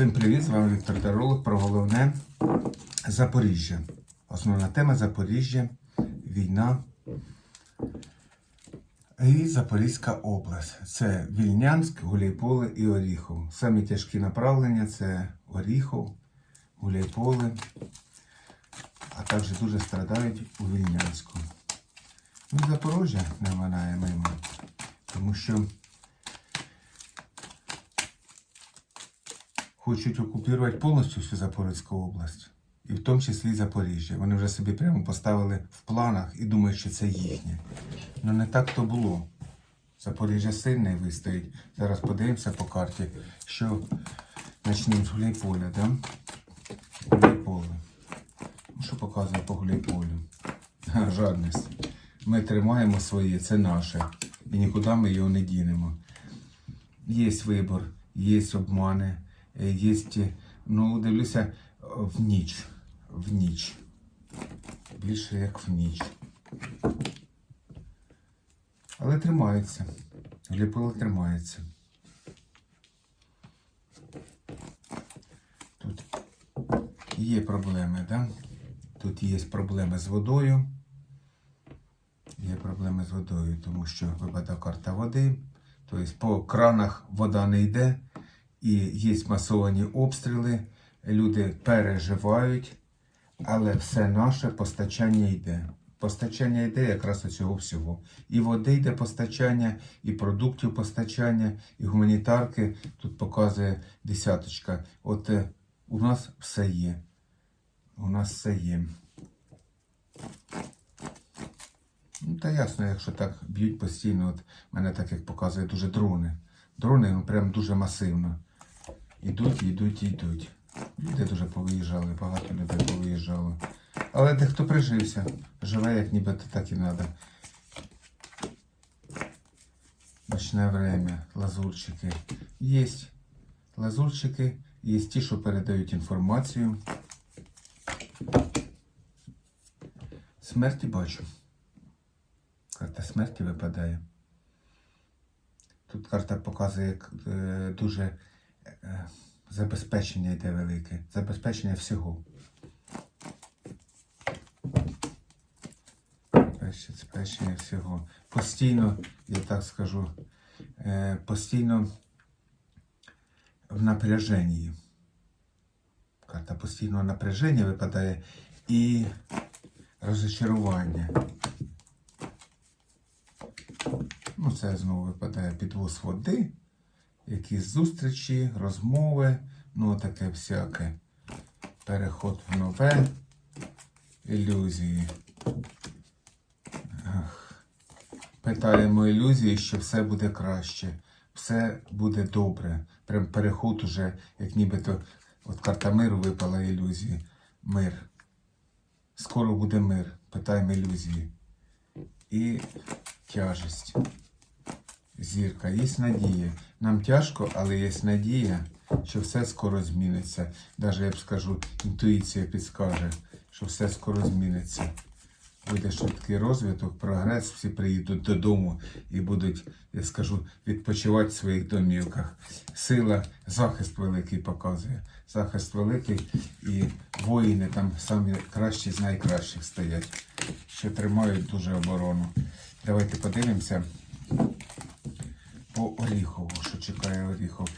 Всім привіт! З вами Віктор Таролог про головне Запоріжжя. Основна тема Запоріжжя, війна і Запорізька область. Це Вільнянськ, Гуляйполе і Оріхов. Самі тяжкі направлення це Оріхов, Гуляйполе, а також дуже страдають у Вільнянську. Ну, Запорожжя не минає мимо, тому що хочуть окупувати повністю всю Запорізьку область, і в тому числі Запоріжжя. Вони вже собі прямо поставили в планах і думають, що це їхнє. Ну не так то було. Запоріжжя сильне вистоїть. Зараз подивимося по карті, що почнемо з Гуляйполя, да? Гуляйполе. Ну, що показує по Гуляйполю? Жадність. Ми тримаємо своє, це наше. І нікуди ми його не дінемо. Є вибор, є обмани, є, ну, дивлюся, е, в ніч. В ніч. Більше як в ніч. Але тримається. Гліпило тримається. Тут є проблеми, да? Тут є проблеми з водою. Є проблеми з водою, тому що випадає карта води. Тобто по кранах вода не йде, і є масовані обстріли, люди переживають, але все наше постачання йде. Постачання йде якраз у цього всього. І води йде постачання, і продуктів постачання, і гуманітарки. Тут показує десяточка. От е, у нас все є. У нас все є. Ну, та ясно, якщо так б'ють постійно, от мене так як показує дуже дрони. Дрони ну, прям дуже масивно. Ідуть, йдуть, йдуть. Люди дуже повиїжджали, багато людей повиїжджало. Але дехто прижився, живе як нібито так і треба. Ночне время, лазурчики. Є лазурчики, є ті, що передають інформацію. Смерті бачу. Карта смерті випадає. Тут карта показує, як е, дуже забезпечення йде велике. Забезпечення всього. Забезпечення всього. Постійно, я так скажу, е, постійно в напряженні. Карта постійного напряження випадає і розчарування. Ну, це знову випадає підвоз води, якісь зустрічі, розмови, ну таке всяке. Переход в нове, ілюзії. Ах. Питаємо ілюзії, що все буде краще, все буде добре. Прям переход уже, як нібито от карта миру випала ілюзії. Мир. Скоро буде мир. Питаємо ілюзії. І тяжесть. Зірка, є надія. Нам тяжко, але є надія, що все скоро зміниться. Навіть я б скажу, інтуїція підскаже, що все скоро зміниться. Буде швидкий розвиток, прогрес, всі приїдуть додому і будуть, я скажу, відпочивати в своїх домівках. Сила, захист великий показує. Захист великий і воїни там самі кращі з найкращих стоять, що тримають дуже оборону. Давайте подивимося по Оріхову, що чекає Оріхов.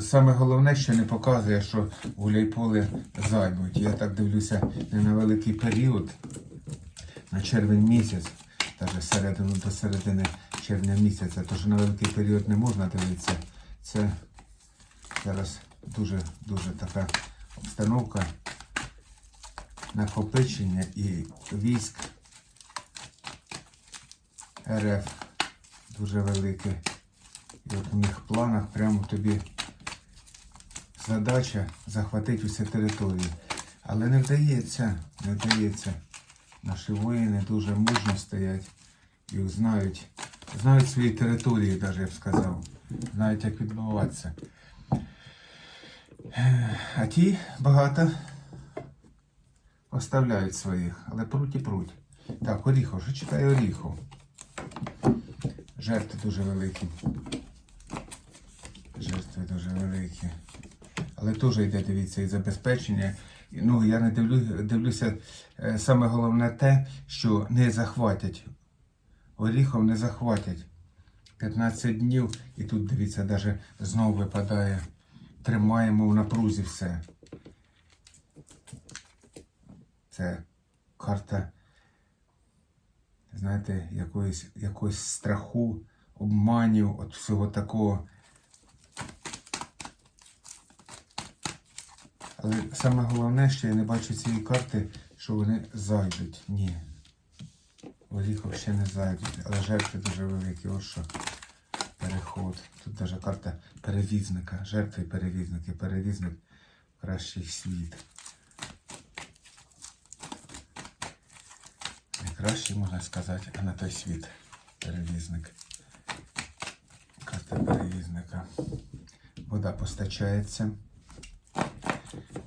Саме головне, що не показує, що гуляйполе займуть. Я так дивлюся не на великий період, на червень місяць, навіть середину до середини червня місяця, тож на великий період не можна дивитися. Це зараз дуже-дуже така обстановка накопичення і військ РФ дуже велике. От у них в планах прямо тобі задача захватити усі території. Але не вдається, не вдається. Наші воїни дуже мужно стоять і знають, знають свої території, навіть я б сказав. Знають, як відбуватися. А ті багато оставляють своїх, але пруть і пруть. Так, Оріхов, що читає Оріхов? Жертви дуже великі. Жертви дуже великі. але теж йде, дивіться, і забезпечення. Ну, я не дивлю, дивлюся, е, саме головне те, що не захватять. Оріхом не захватять. 15 днів, і тут, дивіться, навіть знову випадає. Тримаємо в напрузі все. Це карта, знаєте, якоїсь, якогось страху, обманів, от всього такого. Але саме головне, що я не бачу цієї карти, що вони зайдуть. Ні. Оріхов ще не зайдуть, але жертви дуже великі. От що. Переход. Тут навіть карта перевізника. Жертви перевізники. Перевізник кращий світ. Не кращий, можна сказати, а на той світ. Перевізник. Карта перевізника. Вода постачається.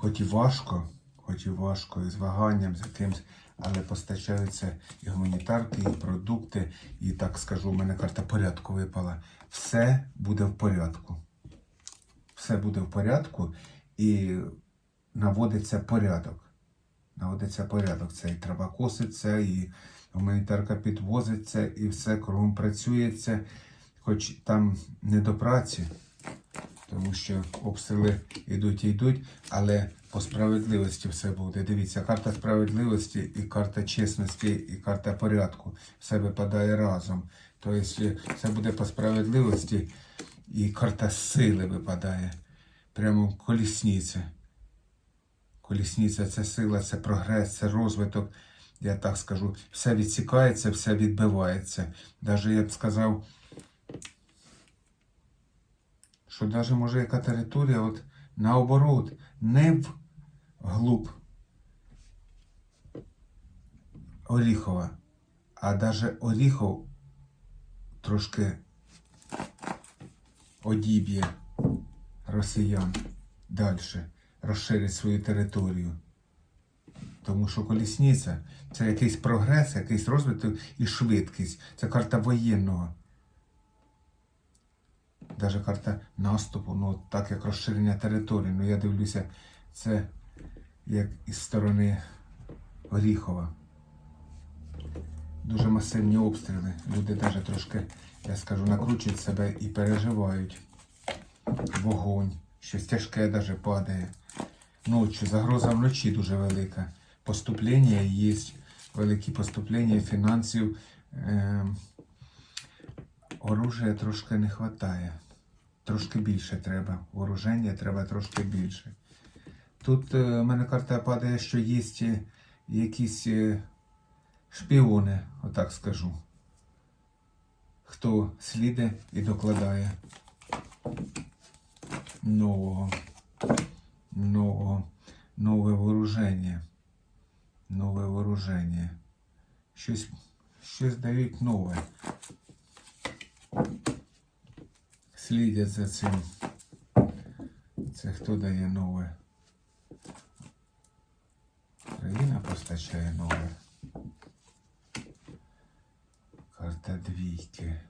Хоч і важко, хоч і важко, і з ваганням, з якимсь, але постачаються і гуманітарки, і продукти, і так скажу, у мене карта порядку випала. Все буде в порядку. Все буде в порядку і наводиться порядок. Наводиться порядок. Це і трава коситься, і гуманітарка підвозиться, і все кругом працюється, хоч там не до праці тому що обстріли йдуть і йдуть, але по справедливості все буде. Дивіться, карта справедливості і карта чесності, і карта порядку. Все випадає разом. Тобто все буде по справедливості, і карта сили випадає. Прямо колісниця. Колісниця це сила, це прогрес, це розвиток. Я так скажу, все відсікається, все відбивається. Навіть я б сказав, що навіть може яка територія, от наоборот, не в глуб Оріхова, а навіть Оріхов трошки одіб'є росіян далі, розширить свою територію. Тому що колісниця це якийсь прогрес, якийсь розвиток і швидкість. Це карта воєнного. Даже карта наступу, ну так як розширення території. Ну я дивлюся, це як із сторони Оріхова. Дуже масивні обстріли. Люди навіть трошки, я скажу, накручують себе і переживають. Вогонь, щось тяжке навіть падає. Ночі, загроза вночі дуже велика. Поступлення є, великі поступлення фінансів. Е Оружия трошки не вистачає. Трошки більше треба. Вооруження треба трошки більше. Тут е, в мене карта падає, що є е, якісь е, шпіони, отак скажу. Хто сліде і докладає нового, нового, нове вооруження. Нове вооруження. Щось, щось дають нове слідять за цим. Це хто дає нове? Країна постачає нове. Карта двійки.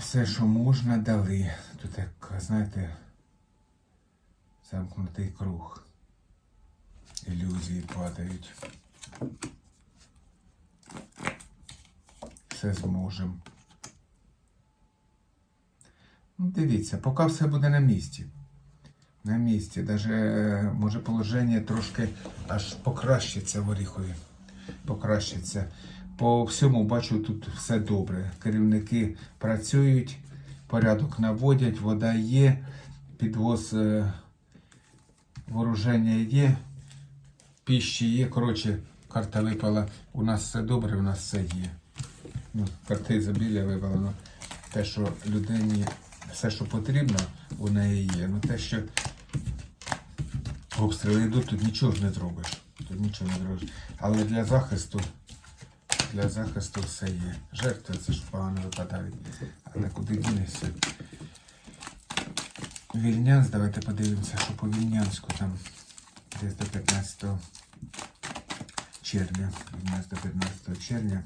Все, що можна, дали. Тут, як, знаєте, замкнутий круг. Ілюзії падають. Все зможемо. Ну, дивіться, поки все буде на місці. На місці. Даже, може, положення трошки аж покращиться в Оріхові. Покращиться. По всьому бачу, тут все добре. Керівники працюють, порядок наводять, вода є, підвоз е, вооруження є, піщі є. Коротше, карта випала. У нас все добре, у нас все є. Ну, карти ізобілля випало. Ну, те, що людині все, що потрібно, у неї є. Ну те, що обстріли йдуть, тут нічого ж не зробиш. Тут нічого не зробиш. Але для захисту, для захисту все є. Жертви це ж погано випадають. Але куди дінешся? Вільнянськ, давайте подивимося, що по Вільнянську там десь до 15 червня. 15 до 15 червня.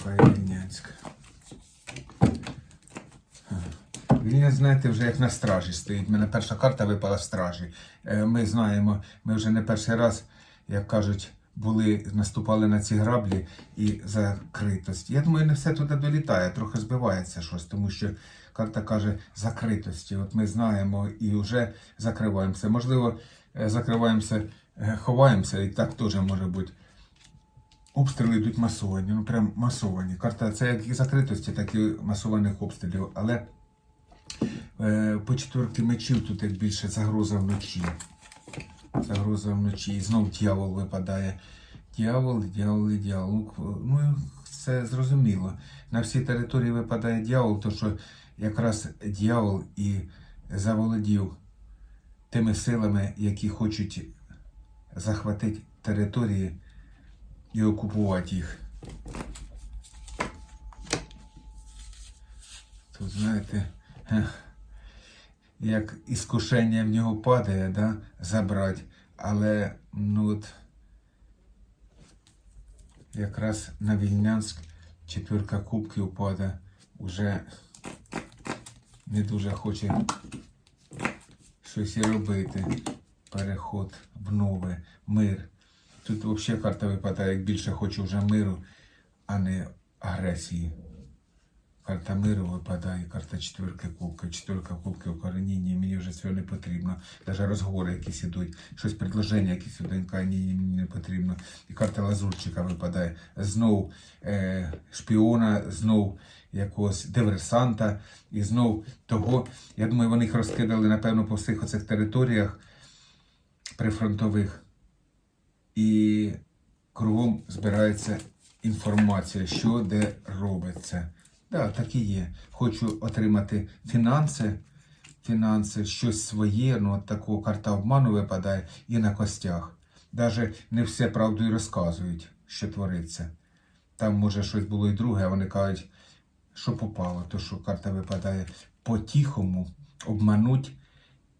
Що чекає? Вільнянськ. Він, знаєте, вже як на стражі стоїть. У мене перша карта випала з стражі. Е, Ми знаємо, ми вже не перший раз, як кажуть, були, наступали на ці граблі і закритость. Я думаю, не все туди долітає, трохи збивається щось, тому що карта каже закритості. От ми знаємо і вже закриваємося. Можливо, е, закриваємося, е, ховаємося, і так теж може бути. Обстріли йдуть масовані, ну прям масовані. Карта це як і закритості, так і масованих обстрілів. Але е, по четверки мечів тут як більше загроза вночі. Загроза вночі. І знов дьявол випадає. Дьявол, дьявол і дьявол. Ну, це зрозуміло. На всій території випадає дьявол, то що якраз дьявол і заволодів тими силами, які хочуть захватити території і окупувати їх. Тут, знаєте, як іскушення в нього падає, да, забрати. Але ну от якраз на Вільнянськ четвірка кубків падає, уже не дуже хоче щось робити. Переход в нове, мир. Тут взагалі карта випадає, як більше хочу вже миру, а не агресії. Карта миру випадає, карта четвірки кубки, четвірка кубки укореніння, мені вже цього не потрібно. Навіть розговори якісь ідуть, щось предложення якісь ідуть, ні, мені не потрібно. І карта лазурчика випадає. Знов е, шпіона, знов якогось диверсанта, і знов того. Я думаю, вони їх розкидали, напевно, по всіх оцих територіях прифронтових. І кругом збирається інформація, що де робиться. Так, да, так і є. Хочу отримати фінанси, фінанси, щось своє, ну от такого карта обману випадає і на костях. Даже не все правду і розказують, що твориться. Там, може, щось було і друге, а вони кажуть, що попало, то що карта випадає по-тихому, обмануть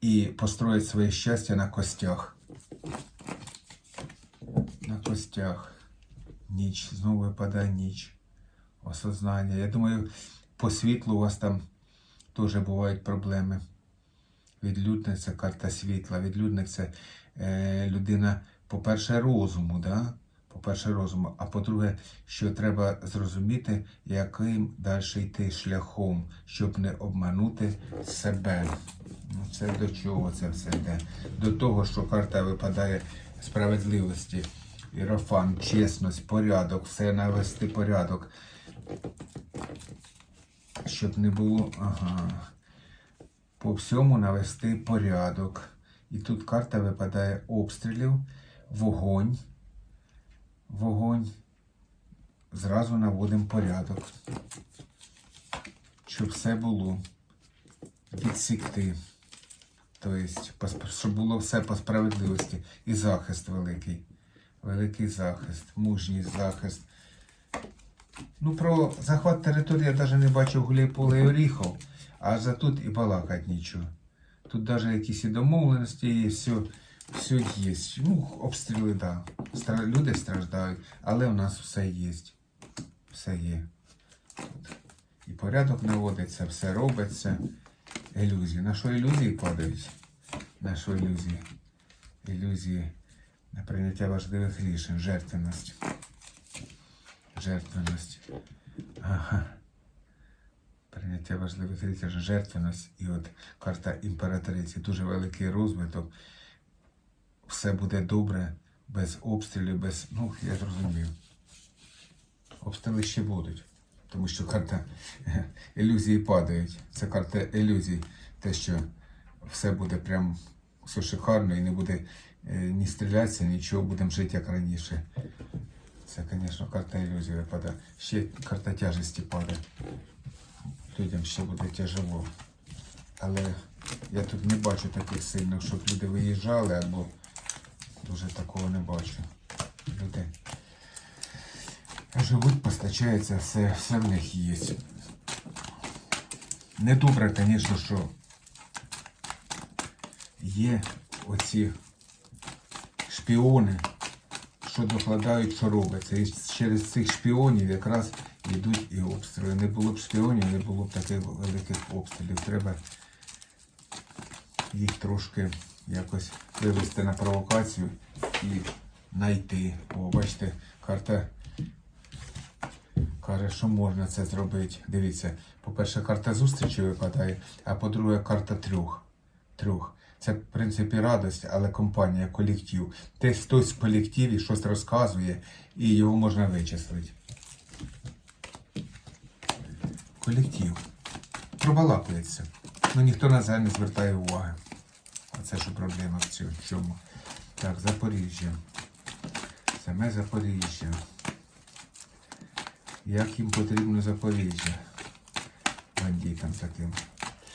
і построїть своє щастя на костях. На костях. Ніч, знову випадає ніч. Осознання. Я думаю, по світлу у вас там теж бувають проблеми. Відлюдник це карта світла. Відлюдник це е, людина, по-перше, розуму, да? по-перше, розуму, а по-друге, що треба зрозуміти, яким далі йти шляхом, щоб не обманути себе. Ну, це до чого це все йде? До того, що карта випадає справедливості, іерофан, чесність, порядок, все навести порядок. Щоб не було. Ага. По всьому навести порядок. І тут карта випадає обстрілів, вогонь. Вогонь. Зразу наводимо порядок. Щоб все було. Відсікти. Тобто, щоб було все по справедливості. І захист великий. Великий захист, мужній захист. Ну, про захват території я навіть не бачив Гуляйпола і Оріхов, а за тут і балакать нічого. Тут навіть якісь і домовленості є, все, все є. Ну, обстріли, так. Да. Люди страждають, але у нас все є. Все є. Тут. І порядок наводиться, все робиться. Ілюзії. На що ілюзії падають? На що ілюзії? Ілюзії на прийняття важливих рішень, жертвеність. Жертвеність. Ага. Прийняття важливих рішень, жертвеність. І от карта імператриці. Дуже великий розвиток. Все буде добре, без обстрілів, без. Ну, я зрозумів. Обстріли ще будуть. Тому що карта ілюзії падають. Це карта ілюзій. Те, що все буде прям все шикарно і не буде е, ні стрілятися, нічого, будемо жити як раніше. Це, звісно, карта ілюзії випадає. Ще карта тяжесті падає. Людям ще буде тяжело. Але я тут не бачу таких сильних, щоб люди виїжджали або дуже такого не бачу. Люди живуть, постачається, все, все в них є. Не добре, звісно, що є оці шпіони, що докладають, що робиться. І через цих шпіонів якраз йдуть і обстріли. Не було б шпіонів, не було б таких великих обстрілів. Треба їх трошки якось вивести на провокацію і знайти. О, бачите, карта каже, що можна це зробити. Дивіться, по-перше, карта зустрічі випадає, а по-друге, карта трьох. трьох. Це, в принципі, радость, але компанія, колектив. Десь хтось в колективі щось розказує і його можна вичислити. Колектив. Пробалакується. Ну ніхто на це не звертає уваги. Оце що проблема в цьому- в цьому. Так, Запоріжжя. Саме Запоріжжя. Як їм потрібно Запоріжжя? Бандитам таким.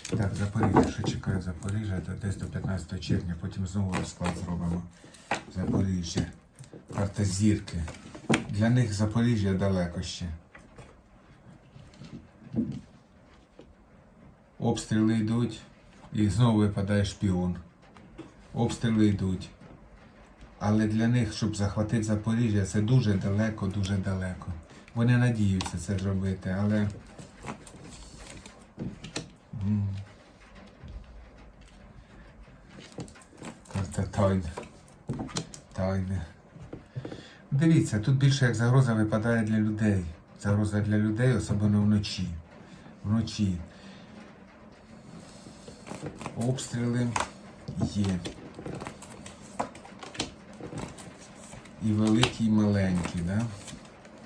Так, Запоріжжя, що чекає Запоріжжя десь до 15 червня, потім знову розклад зробимо. Запоріжжя. Карта зірки. Для них Запоріжжя далеко ще. Обстріли йдуть і знову випадає шпіон. Обстріли йдуть. Але для них, щоб захватити Запоріжжя, це дуже далеко, дуже далеко. Вони надіються це зробити, але. М. Карта тайни. Тайни. Дивіться, тут більше як загроза випадає для людей. Загроза для людей, особливо вночі. Вночі. Обстріли є. І великі, і маленькі, да?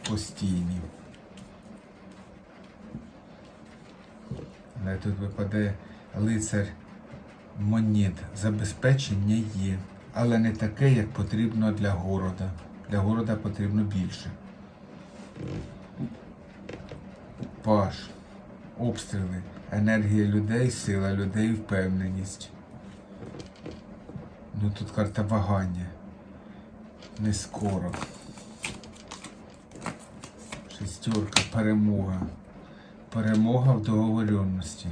постійні. Але тут випадає лицар монет. Забезпечення є, але не таке, як потрібно для города. Для города потрібно більше. Паш, обстріли, енергія людей, сила людей, впевненість. Ну тут карта вагання. Не скоро. Шестерка, перемога. Перемога в договоренності.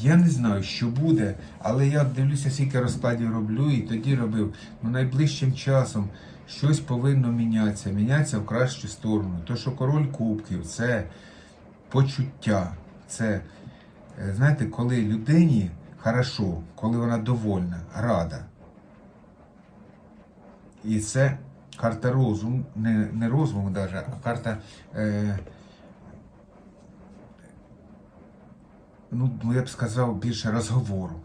Я не знаю, що буде, але я дивлюся, скільки розкладів роблю, і тоді робив. Ну, найближчим часом щось повинно мінятися, мінятися в кращу сторону. То, що король кубків, це почуття. Це, е, знаєте, коли людині хорошо, коли вона довольна, рада. І це карта розуму, не, не розуму навіть, а карта. Е, ну, ну, я б сказав, більше розговору.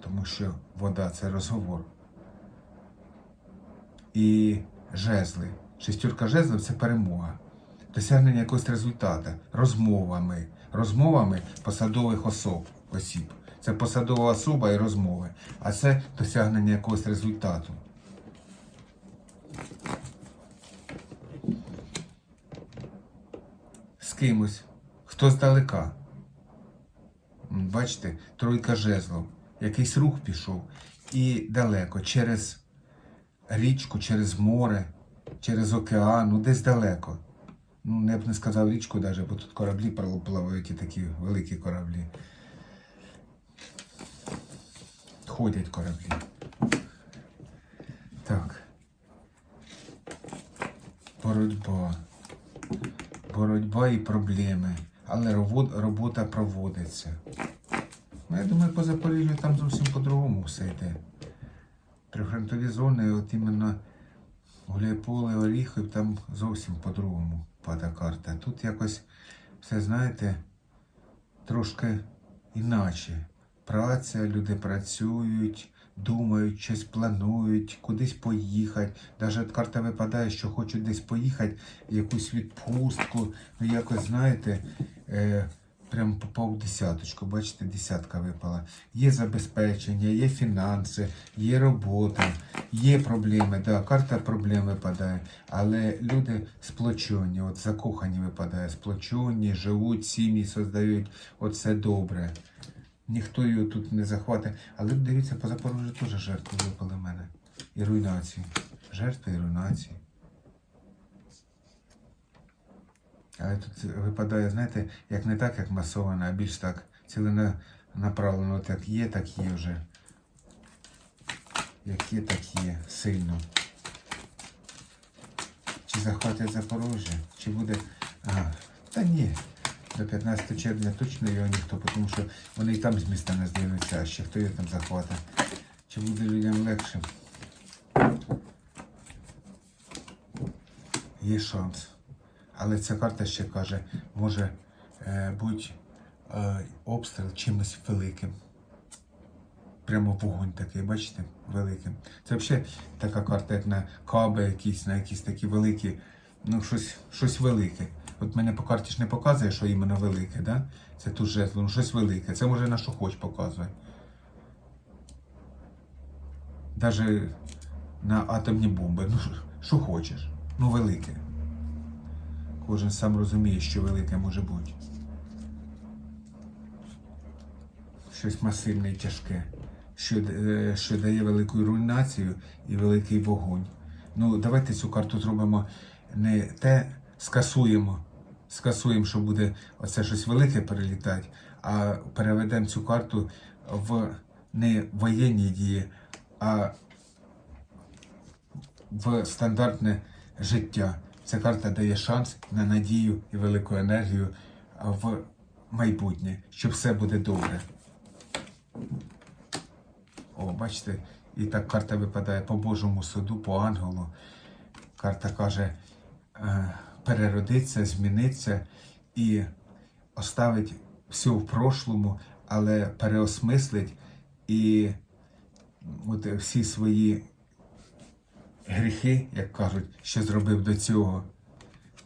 Тому що вода це розговор. І жезли. Шестерка жезлів це перемога. Досягнення якогось результату. Розмовами. Розмовами посадових особ, осіб. Це посадова особа і розмови. А це досягнення якогось результату. З кимось. Хто здалека. Бачите, тройка жезлов. Якийсь рух пішов. І далеко, через річку, через море, через океан, ну десь далеко. Ну, я б не сказав річку навіть, бо тут кораблі плавають і такі великі кораблі. Ходять кораблі. Так. Боротьба. Боротьба і проблеми. Але робота проводиться. Ну, я думаю, по Запоріжжю там зовсім по-другому все йде. Прифронтові зони, от іменно Гуляйполе, Оріхів, там зовсім по-другому падає карта. Тут якось все, знаєте, трошки іначе. Праця, люди працюють, думають, щось планують, кудись поїхати. Навіть карта випадає, що хочуть десь поїхати, якусь відпустку. Ну, якось, знаєте, е, прям попав десяточку. Бачите, десятка випала. Є забезпечення, є фінанси, є робота, є проблеми. Да, карта проблем випадає. Але люди сплочені, от закохані випадає, сплочені, живуть, сім'ї создають. Оце добре. Ніхто його тут не захватить. Але дивіться, по Запоріжжю теж жертви випали в мене. І руйнації. Жертви і руйнації. Але тут випадає, знаєте, як не так, як масовано, а більш так ціленаправлено. От як є, так є вже. Як є, так є. Сильно. Чи захватять Запоріжжя, чи буде. Ага, Та ні. До 15 червня точно його ніхто, тому що вони і там з міста не здвинуться, а ще хто його там захватить. Чи буде людям легше? Є шанс. Але ця карта ще каже, може е, бути е, обстріл чимось великим. Прямо вогонь такий, бачите, великим. Це взагалі така карта, як на каби якісь, на якісь такі великі, ну щось, щось велике. От мене по карті ж не показує, що іменно велике, да? Це тут жезл, ну щось велике. Це може на що хоч показує. Даже на атомні бомби. Ну, що- що хочеш. Ну, велике. Кожен сам розуміє, що велике може бути. Щось масивне і тяжке, що, е, що дає велику руйнацію і великий вогонь. Ну, давайте цю карту зробимо не те, скасуємо, скасуємо, що буде оце щось велике перелітати, а переведемо цю карту в не воєнні дії, а в стандартне життя. Ця карта дає шанс на надію і велику енергію в майбутнє, що все буде добре. О, бачите, і так карта випадає по Божому суду, по ангелу. Карта каже е, переродиться, зміниться і оставить все в прошлому, але переосмислить і от всі свої гріхи, як кажуть, що зробив до цього,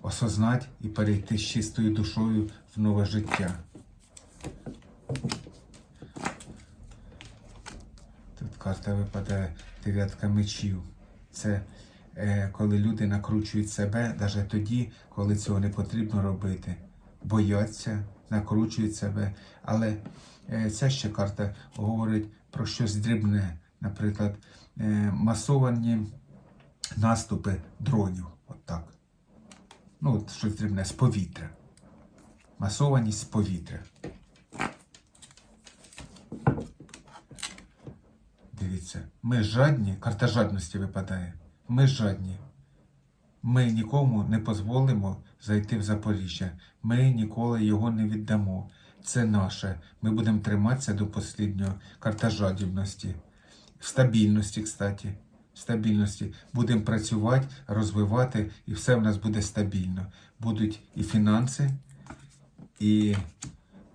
осознать і перейти з чистою душою в нове життя. Тут карта випадає дев'ятка мечів. Це коли люди накручують себе навіть тоді, коли цього не потрібно робити. Бояться, накручують себе. Але е, ця ще карта говорить про щось дрібне, наприклад, е, масовані наступи дронів. От так. Ну, от щось дрібне з повітря. Масованість з повітря. Дивіться, ми жадні, карта жадності випадає. Ми жадні. Ми нікому не дозволимо зайти в Запоріжжя. Ми ніколи його не віддамо. Це наше. Ми будемо триматися до останнього. Карта жадібності. Стабільності, кстати. Стабільності. Будемо працювати, розвивати, і все в нас буде стабільно. Будуть і фінанси, і,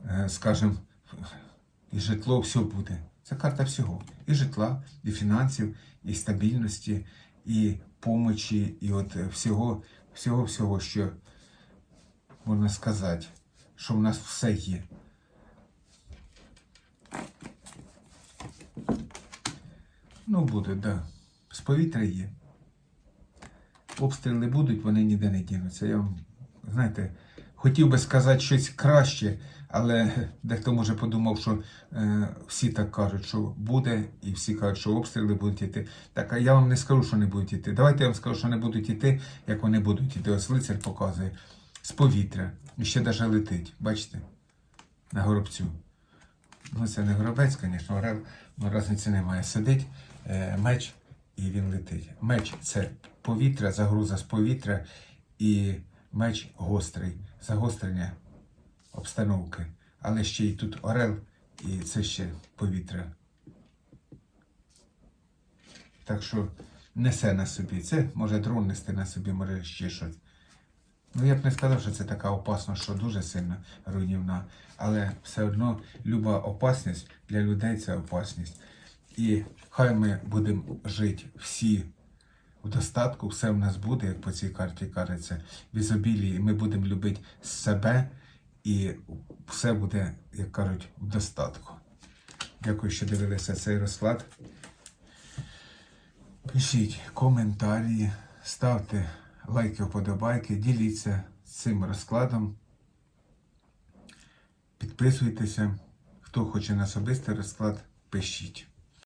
е, скажімо, і житло все буде. Це карта всього. І житла, і фінансів, і стабільності, і помочі, і от е, всього, всього, всього, що можна сказати, що в нас все є. Ну, буде, так. Да. З повітря є. Обстріли будуть, вони ніде не дінуться. Я вам, знаєте, хотів би сказати щось краще, але дехто може подумав, що е, всі так кажуть, що буде, і всі кажуть, що обстріли будуть йти. Так, а я вам не скажу, що не будуть йти. Давайте я вам скажу, що не будуть йти, як вони будуть йти. Ось лицар показує з повітря. І ще навіть летить. Бачите? На горобцю. Ну, це не горобець, звісно, орел, ну різниці немає. Сидить е, меч і він летить. Меч це повітря, загруза з повітря, і меч гострий, загострення обстановки. Але ще й тут орел, і це ще повітря. Так що несе на собі. Це може дрон нести на собі, може ще щось. Ну, я б не сказав, що це така опасна, що дуже сильно руйнівна. Але все одно люба опасність для людей це опасність. І хай ми будемо жити всі в достатку, все в нас буде, як по цій карті кажеться, в ізобілії. Ми будемо любити себе, і все буде, як кажуть, в достатку. Дякую, що дивилися цей розклад. Пишіть коментарі, ставте лайки, вподобайки, діліться цим розкладом. Підписуйтеся. Хто хоче на особистий розклад, пишіть.